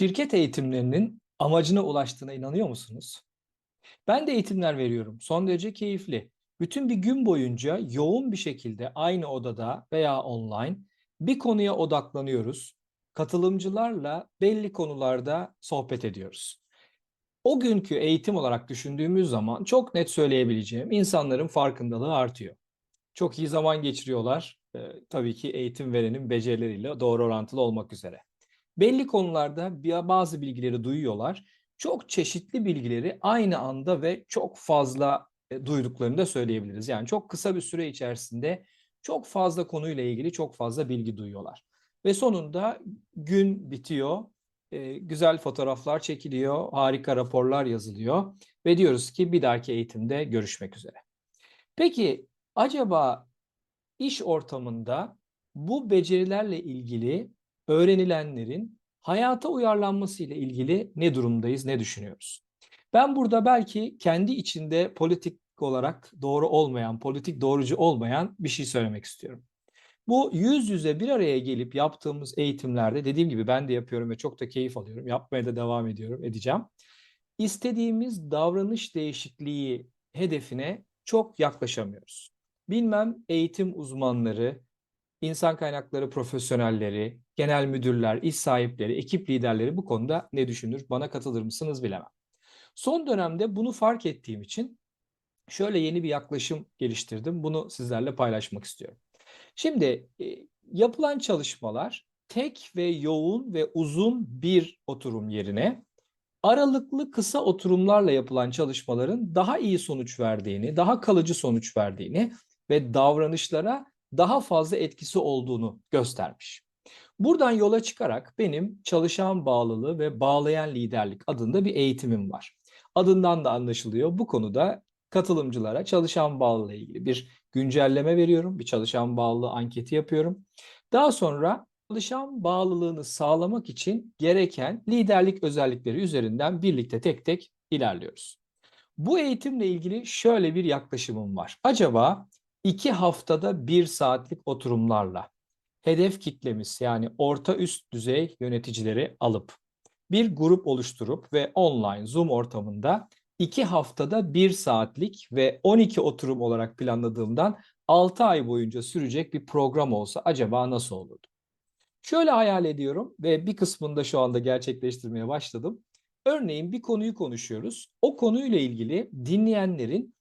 Şirket eğitimlerinin amacına ulaştığına inanıyor musunuz? Ben de eğitimler veriyorum. Son derece keyifli. Bütün bir gün boyunca yoğun bir şekilde aynı odada veya online bir konuya odaklanıyoruz. Katılımcılarla belli konularda sohbet ediyoruz. O günkü eğitim olarak düşündüğümüz zaman çok net söyleyebileceğim insanların farkındalığı artıyor. Çok iyi zaman geçiriyorlar. Ee, tabii ki eğitim verenin becerileriyle doğru orantılı olmak üzere. Belli konularda bazı bilgileri duyuyorlar. Çok çeşitli bilgileri aynı anda ve çok fazla e, duyduklarını da söyleyebiliriz. Yani çok kısa bir süre içerisinde çok fazla konuyla ilgili çok fazla bilgi duyuyorlar. Ve sonunda gün bitiyor, e, güzel fotoğraflar çekiliyor, harika raporlar yazılıyor ve diyoruz ki bir dahaki eğitimde görüşmek üzere. Peki acaba iş ortamında bu becerilerle ilgili öğrenilenlerin hayata uyarlanması ile ilgili ne durumdayız, ne düşünüyoruz? Ben burada belki kendi içinde politik olarak doğru olmayan, politik doğrucu olmayan bir şey söylemek istiyorum. Bu yüz yüze bir araya gelip yaptığımız eğitimlerde dediğim gibi ben de yapıyorum ve çok da keyif alıyorum. Yapmaya da devam ediyorum, edeceğim. İstediğimiz davranış değişikliği hedefine çok yaklaşamıyoruz. Bilmem eğitim uzmanları, insan kaynakları profesyonelleri, genel müdürler, iş sahipleri, ekip liderleri bu konuda ne düşünür? Bana katılır mısınız bilemem. Son dönemde bunu fark ettiğim için şöyle yeni bir yaklaşım geliştirdim. Bunu sizlerle paylaşmak istiyorum. Şimdi e, yapılan çalışmalar tek ve yoğun ve uzun bir oturum yerine aralıklı kısa oturumlarla yapılan çalışmaların daha iyi sonuç verdiğini, daha kalıcı sonuç verdiğini ve davranışlara daha fazla etkisi olduğunu göstermiş. Buradan yola çıkarak benim çalışan bağlılığı ve bağlayan liderlik adında bir eğitimim var. Adından da anlaşılıyor. Bu konuda katılımcılara çalışan bağlılığı ilgili bir güncelleme veriyorum. Bir çalışan bağlılığı anketi yapıyorum. Daha sonra çalışan bağlılığını sağlamak için gereken liderlik özellikleri üzerinden birlikte tek tek ilerliyoruz. Bu eğitimle ilgili şöyle bir yaklaşımım var. Acaba iki haftada bir saatlik oturumlarla hedef kitlemiz yani orta üst düzey yöneticileri alıp bir grup oluşturup ve online Zoom ortamında iki haftada bir saatlik ve 12 oturum olarak planladığımdan 6 ay boyunca sürecek bir program olsa acaba nasıl olurdu? Şöyle hayal ediyorum ve bir kısmını da şu anda gerçekleştirmeye başladım. Örneğin bir konuyu konuşuyoruz. O konuyla ilgili dinleyenlerin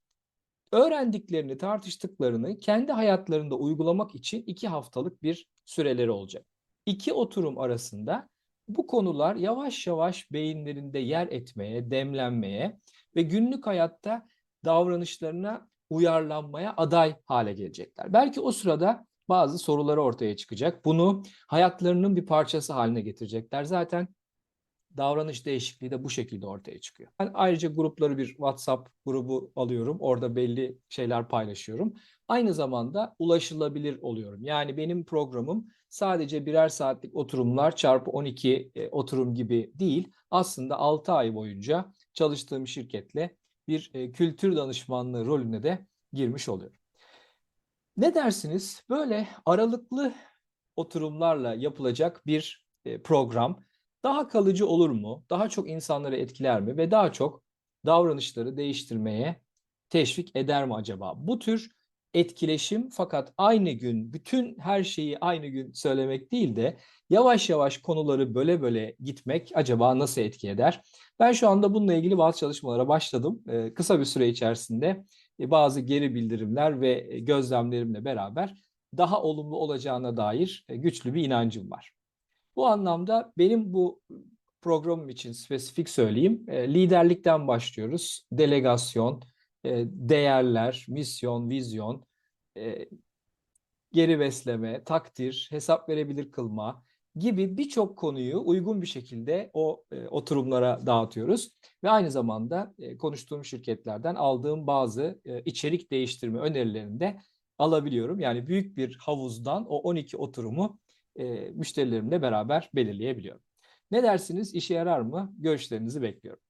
öğrendiklerini, tartıştıklarını kendi hayatlarında uygulamak için iki haftalık bir süreleri olacak. İki oturum arasında bu konular yavaş yavaş beyinlerinde yer etmeye, demlenmeye ve günlük hayatta davranışlarına uyarlanmaya aday hale gelecekler. Belki o sırada bazı soruları ortaya çıkacak. Bunu hayatlarının bir parçası haline getirecekler. Zaten davranış değişikliği de bu şekilde ortaya çıkıyor. Ben ayrıca grupları bir WhatsApp grubu alıyorum. Orada belli şeyler paylaşıyorum. Aynı zamanda ulaşılabilir oluyorum. Yani benim programım sadece birer saatlik oturumlar çarpı 12 e, oturum gibi değil. Aslında 6 ay boyunca çalıştığım şirketle bir e, kültür danışmanlığı rolüne de girmiş oluyorum. Ne dersiniz? Böyle aralıklı oturumlarla yapılacak bir e, program daha kalıcı olur mu? Daha çok insanları etkiler mi? Ve daha çok davranışları değiştirmeye teşvik eder mi acaba? Bu tür etkileşim fakat aynı gün bütün her şeyi aynı gün söylemek değil de yavaş yavaş konuları böyle böyle gitmek acaba nasıl etki eder? Ben şu anda bununla ilgili bazı çalışmalara başladım. Ee, kısa bir süre içerisinde e, bazı geri bildirimler ve e, gözlemlerimle beraber daha olumlu olacağına dair e, güçlü bir inancım var. Bu anlamda benim bu programım için spesifik söyleyeyim. E, liderlikten başlıyoruz. Delegasyon, e, değerler, misyon, vizyon, e, geri besleme, takdir, hesap verebilir kılma gibi birçok konuyu uygun bir şekilde o oturumlara dağıtıyoruz. Ve aynı zamanda konuştuğum şirketlerden aldığım bazı içerik değiştirme önerilerini de alabiliyorum. Yani büyük bir havuzdan o 12 oturumu e, müşterilerimle beraber belirleyebiliyorum. Ne dersiniz? İşe yarar mı? Görüşlerinizi bekliyorum.